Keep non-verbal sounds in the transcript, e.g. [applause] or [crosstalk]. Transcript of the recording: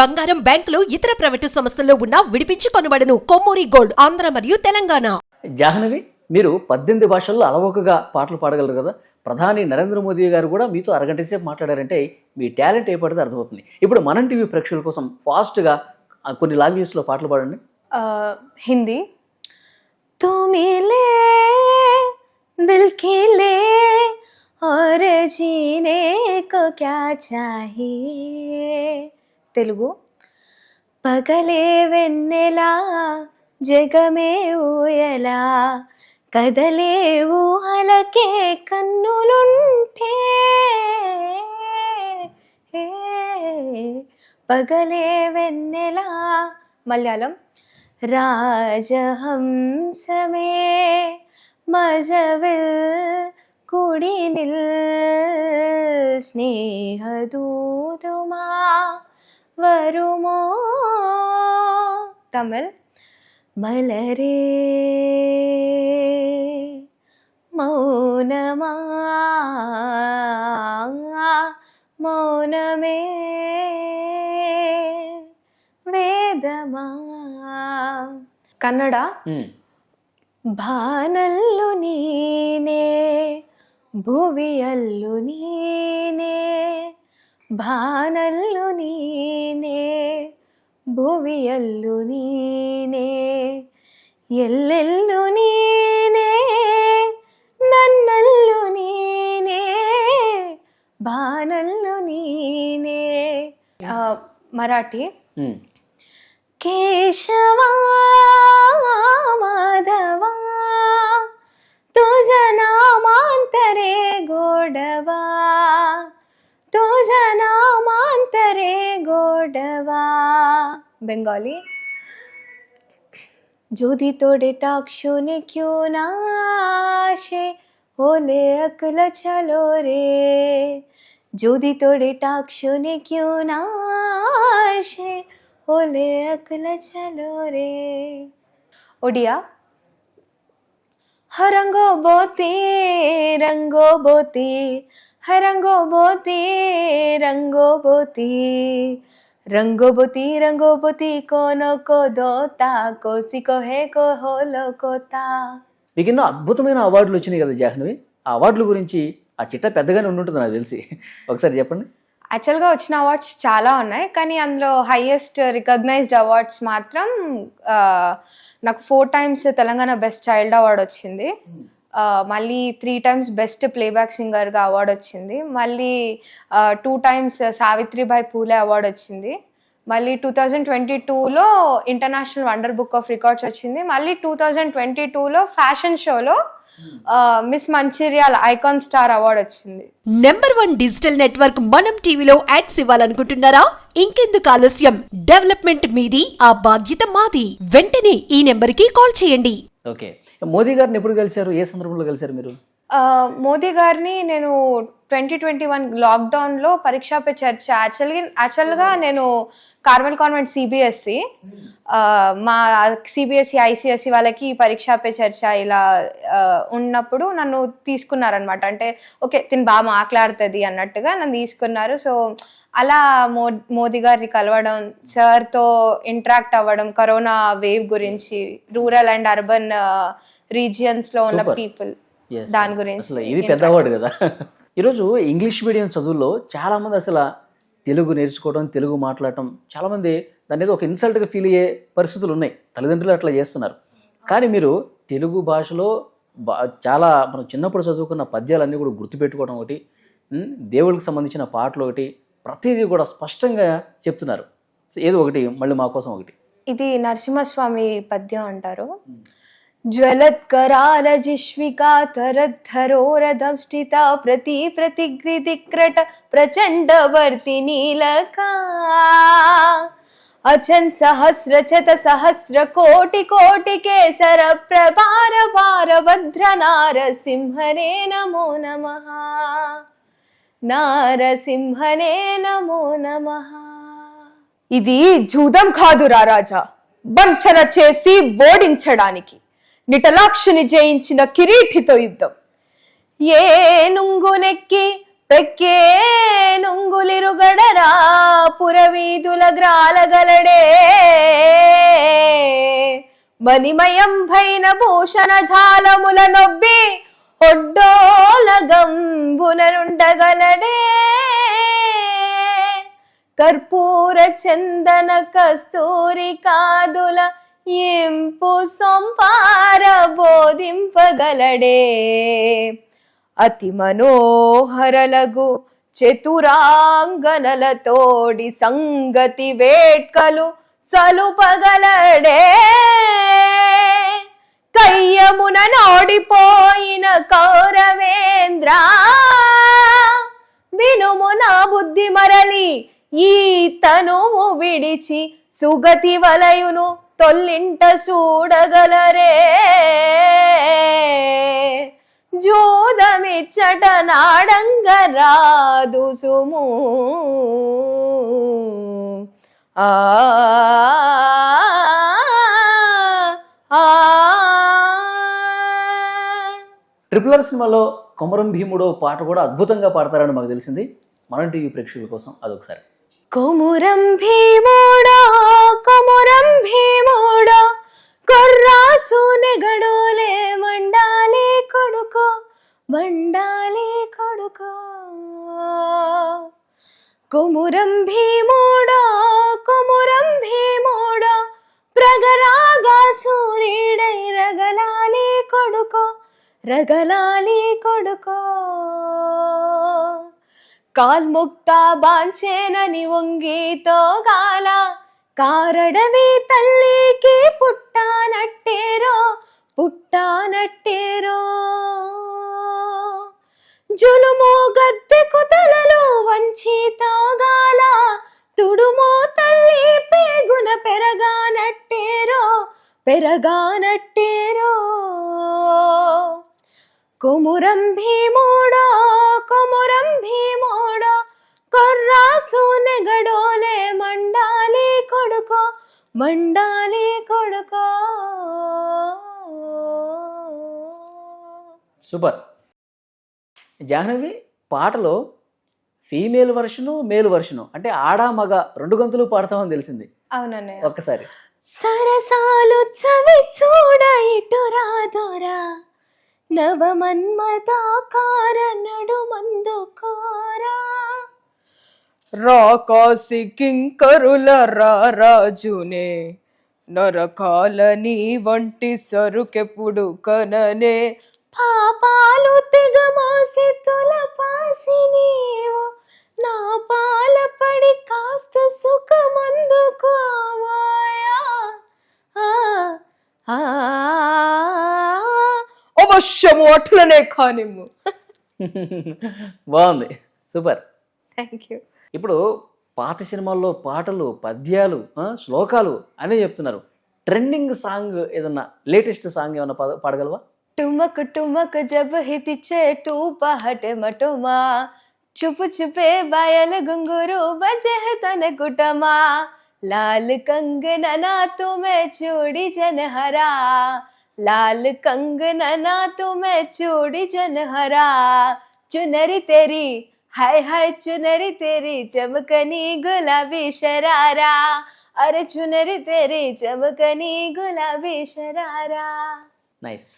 బంగారం బ్యాంకులు ఇతర ప్రైవేటు సంస్థల్లో ఉన్న విడిపించి కొనబడను కొమ్మూరి గోల్డ్ ఆంధ్ర మరియు తెలంగాణ జాహ్నవి మీరు పద్దెనిమిది భాషల్లో అలవోకగా పాటలు పాడగలరు కదా ప్రధాని నరేంద్ర మోదీ గారు కూడా మీతో అరగంట సేపు మాట్లాడారంటే మీ టాలెంట్ ఏ పడితే అర్థమవుతుంది ఇప్పుడు మనం టీవీ ప్రేక్షకుల కోసం ఫాస్ట్గా కొన్ని లాంగ్వేజెస్లో పాటలు పాడండి अ, हिंदी तू मिले दिल खिले और जीने को क्या चाहिए తెలుగు పగలే వెన్నెలా జగమే ఊయలా కదలే ఊహలకే కన్నులుంటే పగలే వెన్నెలా మలయాళం രാജഹംസമേ മജവിൽ കുടിനിൽ സ്നേഹദൂതുമാ വരുമോ? തമിഴ്. മലരേ മൗനമാ മൗനമേ വേദമാ. കന്നഡ. ഭാനല്ലു നീനേ ഭുവിയല്ലു നീനേ ಬಾನಲ್ಲು ನೀನೇ ಭುವಿಯಲ್ಲೂ ನೀನೇ ಎಲ್ಲೆಲ್ಲೂ ನೀನೇ ನನ್ನಲ್ಲೂ ನೀನೇ ಬಾನಲ್ಲು ನೀನೇ. ಮರಾಠಿ? ಕೇಶವ ಮಾಧವ ತುಜನ ಮಾಂತರೆ ಗೋಡವಾ. পড়বা বেঙ্গলি যদি তোরে টাক শুনে কেউ না আসে হলে একলা চলো রে যদি তোরে টাক শুনে কেউ না আসে হলে একলা চলো রে ওডিয়া হরঙ্গো বোতে রঙ্গো বোতে হরঙ্গো বোতে রঙ্গো বোতে রঙ্গবতী রঙ্গবতী কনক দোতা కోసి కోహే కోహోల కోతా మీకు అద్భుతమైన అవార్డులు వచ్చినాయి కదా జాహ్నవి. ఆ అవార్డుల గురించి ఆ చిట్ట పెద్దగానే ఉండుంటుంది నాకు తెలిసి. ఒకసారి చెప్పండి. యాక్చువల్గా వచ్చిన అవార్డ్స్ చాలా ఉన్నాయి కానీ అందులో హైయెస్ట్ రికగ్నైజ్డ్ అవార్డ్స్ మాత్రం నాకు four times Telangana best child award వచ్చింది. Hmm. మళ్ళీ త్రీ టైమ్స్ బెస్ట్ ప్లేబ్యాక్ సింగర్గా అవార్డ్ వచ్చింది. మళ్ళీ two times Savitribai Phule award వచ్చింది. మళ్ళీ టూ థౌజండ్ ట్వంటీ టూలో international wonder book of records వచ్చింది. మళ్ళీ టూ థౌజండ్ ట్వంటీ టూలో ఫ్యాషన్ షోలో miss Mancherial icon star award వచ్చింది. నెంబర్ వన్ డిజిటల్ నెట్వర్క్ మనం టీవీలో యాడ్స్ ఇవ్వాలనుకుంటున్నారా? ఇంకెందుకు ఆలస్యం? డెవలప్మెంట్ మీది ఆ బాధ్యత మాది. వెంటనే ఈ నెంబర్కి కాల్ చేయండి. ఓకే. మోదీ గారిని ఎప్పుడు కలిశారు? ఏ సందర్భంలో కలిశారు మీరు? మోదీ గారిని నేను ట్వంటీ ట్వంటీ వన్ లాక్డౌన్లో పరీక్ష పే చర్చ యాక్చువల్గా యాక్చువల్గా నేను కార్మెల్ కాన్వెంట్ సిబిఎస్సి మా సిబిఎస్సి ఐసిఎస్సి వాళ్ళకి పరీక్ష పే చర్చ ఇలా ఉన్నప్పుడు నన్ను తీసుకున్నారనమాట అంటే ఓకే తిని బాగా మాట్లాడుతుంది అన్నట్టుగా నన్ను తీసుకున్నారు సో అలా మో మోదీ గారిని కలవడం సార్తో ఇంటరాక్ట్ అవ్వడం కరోనా వేవ్ గురించి రూరల్ అండ్ అర్బన్ రీజియన్స్లో ఉన్న. పీపుల్. దాని గురించి అసలు ఇది పెద్ద అవార్డు కదా. ఈరోజు ఇంగ్లీష్ మీడియం చదువుల్లో చాలామంది అసలు తెలుగు నేర్చుకోవడం తెలుగు మాట్లాడటం చాలామంది దాని మీద ఒక ఇన్సల్ట్గా ఫీల్ అయ్యే పరిస్థితులు ఉన్నాయి. తల్లిదండ్రులు అట్లా చేస్తున్నారు. కానీ మీరు తెలుగు భాషలో చాలా మనం చిన్నప్పుడు చదువుకున్న పద్యాలన్నీ కూడా గుర్తుపెట్టుకోవడం ఒకటి దేవుడికి సంబంధించిన పాటలు ఒకటి ప్రతిదీ కూడా స్పష్టంగా చెప్తున్నారు. ఏదో ఒకటి మళ్ళీ మా కోసం ఒకటి. ఇది నరసింహస్వామి పద్యం అంటారు. జ్వలత్కరాల జిష్వికా ప్రతి ప్రతిగ్రిదిక్రట ప్రచండ వర్తి నీలకా అచన్ సహస్ర చత సహస్ర కోటి కోటి కేసర ప్రభార భార భద్ర నారసింహనే నమో నమః నారసింహనే నమో నమః ఇది జూదం కాదురా రాజా వంచన చేసి ఓడించడానికి. నిటలాక్షుని జయించిన కిరీటితో యుద్ధం. ఏ నుంగునెక్కి పెక్కే నుంగులిరుగడరా పురవీధుల గ్రాలగలడే. మణిమయం భైన భూషణ జాలముల నొబ్బి ఒడ్డోలగంబుననుండగలడే కర్పూర చందన కస్తూరి కాదుల ఇంపు సంపార బోధింపగలడే. అతి మనోహరలగు చతురాంగనలతోడి సంగతి వేట్కలు సలుపగలడే. కయ్యమున నోడిపోయిన కౌరవేంద్ర వినుము నా బుద్ధి మరలి ఈ తనువు విడిచి సుగతి వలయును తొల్లింట చూడగలరే. జోదమిచ్చట నాడంగ రాదు సుము. ఆ ఆ. ట్రిపుల్ ఆర్ సినిమాలో కొమరం భీముడో పాట కూడా అద్భుతంగా పాడతారని మాకు తెలిసింది. మనం టీవీ ప్రేక్షకుల కోసం అదొకసారి. కొమురం భీముడా కొమురం భీముడా కొర్రాసు నెగడోలే మండాలి కొడుకో మండాలి కొడుకో. కొమురం భీముడా కొమురం భీముడా ప్రగరాగా సూర్యుడై రగలాలి కొడుకో రగలాలి కొడుకో. కాల్ముక్తా బాంచేనని వంగితో గాల కారడవి తల్లికి పుట్టానట్టేరో పుట్టానట్టేరో. జులుము గద్దెకు కుతలలో వంచి తోగాల. తుడుమో తల్లి పేగున పెరగానట్టేరో పెరగానట్టేరో. కుమురం భీముడో మండాలి కొడుకో. సూపర్. జాహ్నవి పాటలో ఫీమేల్ వర్షను మేల్ వర్షను అంటే ఆడా మగ రెండు గంతులు పాడతామని తెలిసింది. అవునన్నయ్య. ఒక్కసారి. సరసాలు చవి చూడ ఇటు రాదోరా. నవమన్మతాకార నడుమందు కోరా. రాకాసి కింకరుల రారాజునే. నరకాలని వంటి సరుకెప్పుడు కననే. పాపాలు తెగమోసి తులపాసి నీవు. నా పాల పడి కాస్త సుఖమందుకోవాయా ఆ, ఆ, అవశ్యము అట్లనే కానిమ్ము. [laughs] బాగుంది. సూపర్. థ్యాంక్ యూ ఇప్పుడు పాత సినిమాల్లో పాటలు పద్యాలు శ్లోకాలు అనే చెప్తున్నారు. ట్రెండింగ్ సాంగ్ ఏదన్నా లేటెస్ట్ సాంగ్ ఏమన్నా పాడగలవా? టుమక్ టుమక్ జబ్ హితిచే టూ పహటే మటుమా? చుపు చుపే బయల గుంగురు బజహ తన కుటమా? లాల్ కంగననా తుమే చూడి జనహరా? లాల్ కంగననా తుమే చూడి జనహరా? చునరి తెరి हाय हाय चुनरी तेरी चमकनी गुलाबी शरारा। अरे चुनरी तेरी चमकनी गुलाबी शरारा। నైస్